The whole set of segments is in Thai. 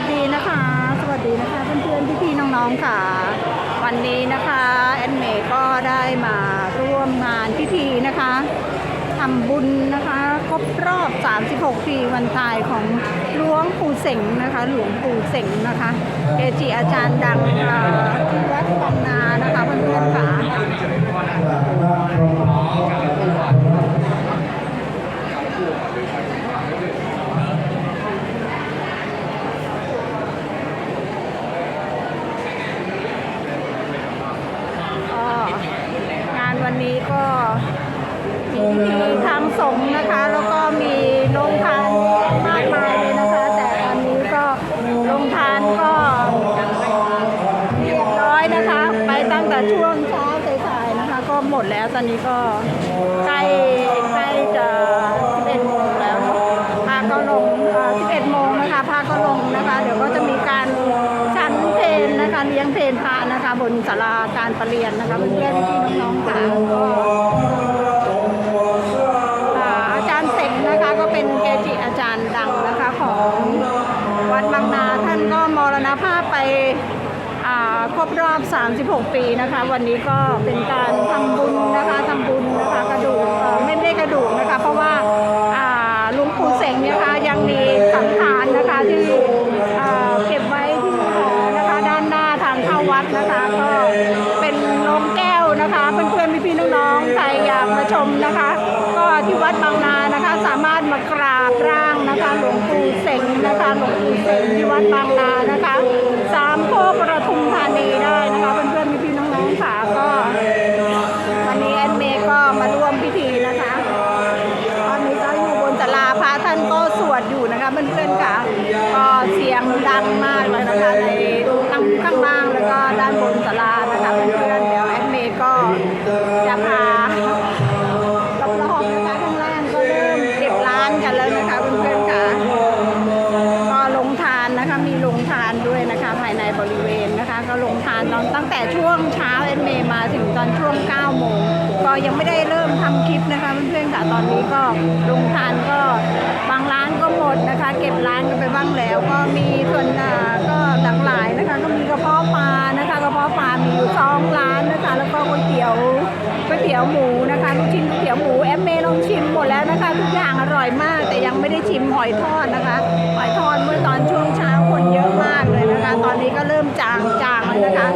สดีนะคะ สวัสดีนะคะเพื่อนๆพี่ๆน้องๆค่ะ วันนี้นะคะแอนเมย์ก็ได้มาร่วมงานพิธีนะคะทำบุญนะคะครบรอบ 36 ปีวันตายของหลวงปู่เสงนะคะ หลวงปู่เสงนะคะเกจิอาจารย์ดังที่วัดบางนานะคะเพื่อนๆค่ะ ก็งานวันนี้ก็มีพิธีทาง สงฆ์นะคะ แล้วก็มีโรงทานมากมายเลยนะคะ แต่วันนี้ก็โรงทานก็เรียบร้อยนะคะ ไปตั้งแต่ช่วงเช้าสายๆนะคะ ก็หมดแล้วตอนนี้ก็ใกล้ใกล้จะ11โมงแล้วพาก็ลง11โมงนะคะพาก็ลงนะคะ เดี๋ยวก็จะมีการชั้นเพลนนะคะเลี้ยงเพลนพระนะคะ บนศาลาการประเรียนนะคะเพื่อนๆพี่น้องๆค่ะ ของวัดบางนาท่านก็มรณภาพไปครบรอบ 36 ปีนะคะ วันนี้ก็เป็นการทำบุญนะคะทำบุญนะคะกระดูกไม่ได้กระดูกนะคะ เพราะว่าลุงปู่เสงเนี่ยนะคะยังมีสังขารนะคะที่เก็บไว้ที่หอนะคะ ด้านหน้าทางเข้าวัดนะคะก็เป็นโรงแก้วนะคะเพื่อนๆพี่ๆน้องๆใครอยากมาชมนะคะ ก็ที่วัดบางนานะคะ สามารถมากราบรา หลวงปู่เสงนะคะหลวงปู่เสงที่วัดบางนานะคะสามโคกประทุมธานีได้ ยังไม่ได้เริ่มทำคลิปนะคะเพื่อนๆค่ะตอนนี้ก็ลงทานก็บางร้านก็หมดนะคะ เก็บร้านกันไปบ้างแล้ว ก็มีส่วนก็หลากหลายนะคะ ก็มีกระเพาะปลานะคะกระเพาะปลามีอยู่สองร้านนะคะ แล้วก็ก๋วยเตี๋ยวก๋วยเตี๋ยวหมูนะคะลูกชิ้นก๋วยเตี๋ยวหมูแอมเมย์ลองชิมหมดแล้วนะคะ ทุกอย่างอร่อยมาก แต่ยังไม่ได้ชิมหอยทอดนะคะหอยทอดเมื่อตอนช่วงเช้าคนเยอะมากเลยนะคะ ตอนนี้ก็เริ่มจางจางแล้วนะคะ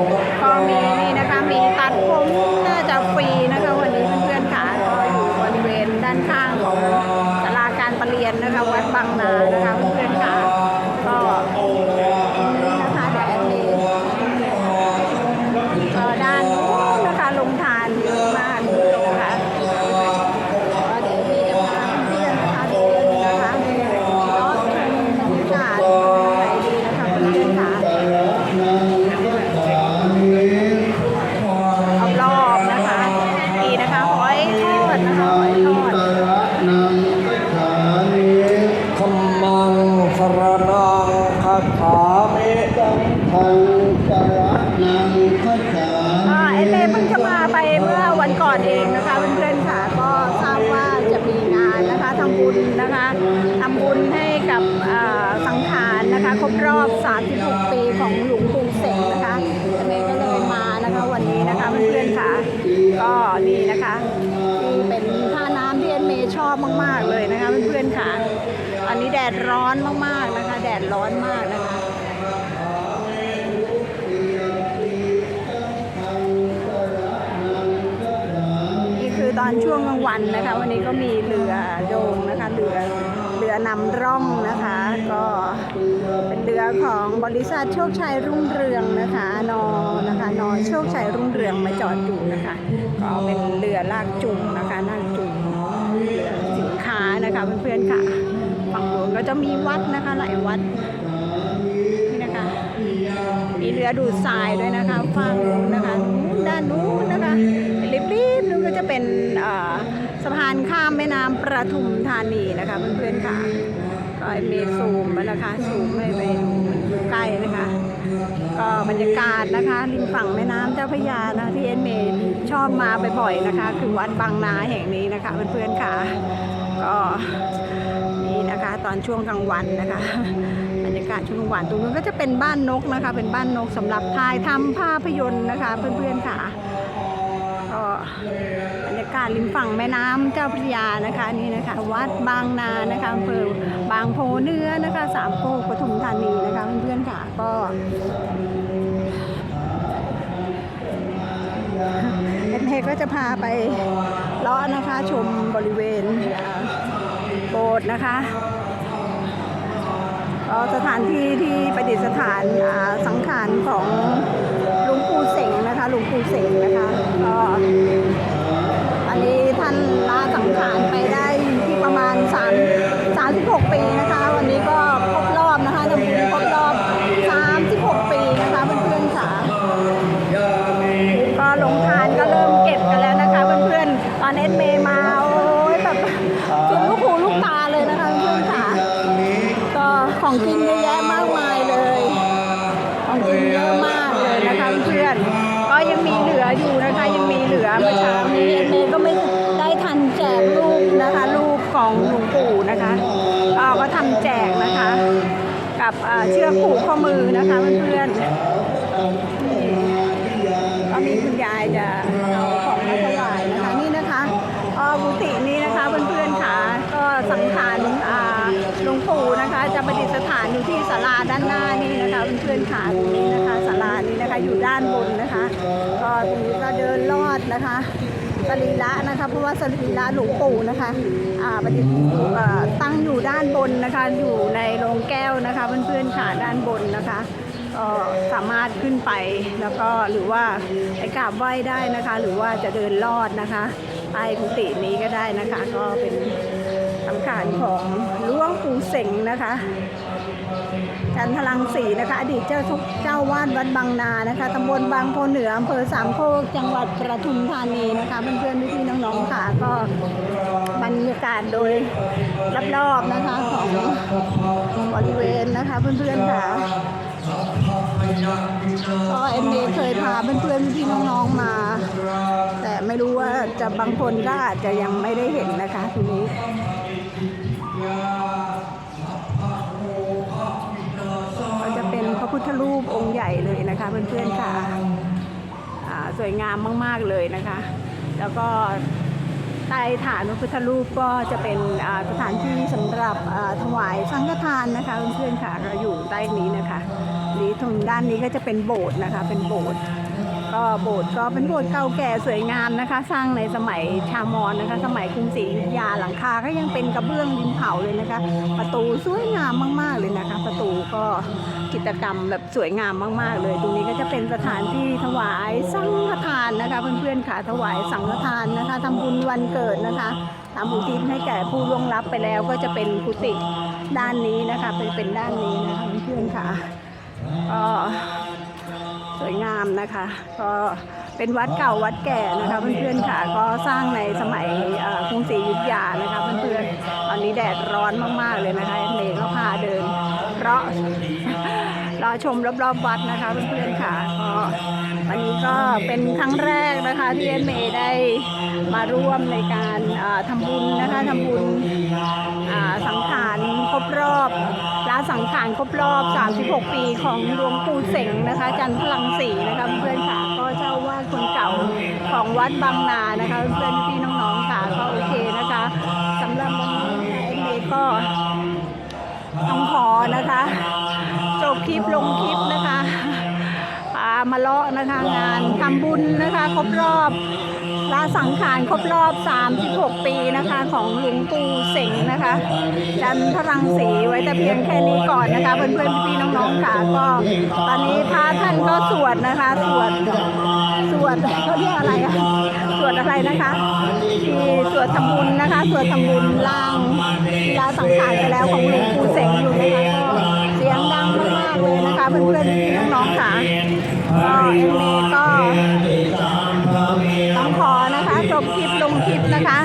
บุญนะคะทำบุญให้กับสังขารนะคะ ครบรอบ 36 ปีของหลวงปู่เสงนะคะเอเมย์ก็เลยมานะคะวันนี้นะคะเพื่อนๆค่ะ ก็นี่นะคะนี่เป็นท่าน้ำที่เอเมย์ชอบมาก ๆ เลยนะคะเพื่อนๆค่ะ อันนี้แดดร้อนมากๆนะคะ แดดร้อนมากนะคะ อตอนช่วงกลางวันนะคะ วันนี้ก็มีเรือโดงนะคะเรือเรือนำร่องนะคะ ก็เป็นเรือของบริษัทโชคชัยรุ่งเรืองนะคะนอนะคะนอโชคชัยรุ่งเรืองมาจอดอยู่นะคะ ก็เป็นเรือลากจูงนะคะลากจูงเรือสินค้านะคะเพื่อนๆค่ะฝั่งโน้นก็จะมีวัดนะคะหลายวัดนี่นะคะ มีเรือดูดทรายด้วยนะคะฝั่งนู้นนะคะนู้นด้านนู้นนะคะ ประทุมธานีนะคะเพื่อนๆค่ะก็เมีซูมมานะคะซูมให้ไปดูใกล้นะคะ ก็บรรยากาศนะคะริมฝั่งแม่น้ำเจ้าพระยานะที่เอ็นเมย์ชอบมาบ่อยๆนะคะ คือวัดบางนาแห่งนี้นะคะเพื่อนๆค่ะ ก็นี่นะคะตอนช่วงกลางวันนะคะบรรยากาศาศชุมหวานตรงนู้นก็จะเป็นบ้านนกนะคะ เป็นบ้านนกสำหรับถ่ายทำภาพยนตร์นะคะ เพื่อนๆค่ะ ก็บรรยากาศริมฝั่งแม่น้ำเจ้าพระยานะคะนี่นะคะ วัดบางนานะคะอำเภอบางโพเนื้อนะคะสามโคกปทุมธานีนะคะเพื่อนๆค่ะก็เอ็นเฮก็จะพาไปเลาะนะคะชมบริเวณโบสถ์นะคะสถานที่ที่ประดิษฐานสังขารของ นะคะก็ก็ทำแจกนะคะ กับเชือกผูกข้อมือนะคะเพื่อนๆก็มีคุณยายจะเอาของมาถวายนะคะนี่นะคะอ๋อกุฏินี้นะคะเพื่อนๆค่ะก็สังขารหลวงปู่นะคะ จะประดิษฐานอยู่ที่ศาลาด้านหน้านี่นะคะเพื่อนๆค่ะตรงนี้นะคะศาลานี้นะคะอยู่ด้านบนนะคะ ก็ตรงนี้ก็เดินลอดนะคะ สรีระนะคะ เพราะว่าสรีระหลวงปู่นะคะอ่าประดิษฐ์ตั้งอยู่ด้านบนนะคะ อยู่ในโรงแก้วนะคะเพื่อนๆค่ะด้านบนนะคะก็สามารถขึ้นไปแล้วก็หรือว่าไปกราบไหว้ได้นะคะ หรือว่าจะเดินลอดนะคะใต้กุฏินี้ก็ได้นะคะ ก็เป็นสำคัญของหลวงปู่เสงนะคะ จันทลังสีนะคะ อดีตเจ้าทุกเจ้าวาดวัดบางนานะคะตำบลบางโพเหนืออำเภอสามโคกจังหวัดประทุมธานีนะคะเพื่อนๆพี่ๆน้องๆค่ะ ก็บรรยากาศโดยรอบๆนะคะของบริเวณนะคะเพื่อนๆค่ะก็เอ็มเเคยพาเพื่อนๆพี่น้องๆมา แต่ไม่รู้ว่าจะบางคนก็อาจจะยังไม่ได้เห็นนะคะทีนี้ ระพุทธรูปองค์ใหญ่เลยนะคะเพื่อนๆค่ะสวยงามมากๆเลยนะคะ แล้วก็ใต้ฐานพระพุทธรูปก็จะเป็นสถานที่สำหรับอ่าถวายสังฆทานนะคะเพื่อนๆค่ะเราอยู่ใต้นี้นะคะนี้ตรงด้านนี้ก็จะเป็นโบสถ์นะคะเป็นโบสถ์ ก็โบสถ์ก็เป็นโบสถ์เก่าแก่สวยงามนะคะ สร้างในสมัยชามอนนะคะ สมัยกรุงศรีอยุธยาหลังคาก็ยังเป็นกระเบื้องดินเผาเลยนะคะ ประตูสวยงามมาก ๆเลยนะคะ ประตูก็กิจกรรมแบบสวยงามมาก ๆ เลย ตรงนี้ก็จะเป็นสถานที่ถวายสังฆทานนะคะ เพื่อนๆค่ะถวายสังฆทานนะคะทำบุญวันเกิดนะคะทำบุญทิศให้แก่ผู้ล่วงลับไปแล้วก็จะเป็นกุฏิด้านนี้นะคะ เป็นเป็นด้านนี้นะคะเพื่อนๆค่ะก็ วยงามนะคะ ก็เป็นวัดเก่าวัดแก่นะคะเพื่อนๆค่ะ ก็สร้างในสมัยกรุงศรีอยุธยานะคะเพื่อนๆตอนนี้แดดร้อนมากๆเลยนะคะเมย์ก็พาเดิน เพราะรอชมรอบๆวัดนะคะเพื่อนๆค่ะก็ วันนี้ก็เป็นครั้งแรกนะคะที่เอ็นเมย์ได้มาร่วมในการอ่าทำบุญนะคะทำบุญสังขารครบรอบลาสังขารครบรอบ 36 ปีของหลวงปู่เสงนะคะ จันทลังสีนะคะเพื่อนค่ะก็เจ้าวาดคนเก่าของวัดบางนานะคะเพื่อนพี่น้องๆค่ะก็โอเคนะคะสำหรับวันนี้เอ็นเมย์ก็ต้องขอนะคะ จบคลิปลงคลิปนะ มาเลาะนะคะ งานทำบุญนะคะ ครบรอบลาสังขารครบรอบ 36 ปีนะคะ ของหลวงปู่เสงนะคะ จันทรังสีไว้แต่เพียงแค่นี้ก่อนนะคะ เพื่อนๆพี่ๆน้องๆค่ะก็ ตอนนี้พระท่านก็สวดนะคะ สวดสวดเขาเรียกอะไรอะสวดอะไรนะคะที่สวดทำบุญนะคะ สวดทำบุญล่างลาสังขารไปแล้วของหลวงปู่เสงอยู่นะคะ กเลยนะคะเพื่อนๆพี่น้องๆค่ะก็เอ็มเมก็ต้องขอนะคะจบคลิปลงคลิปนะคะ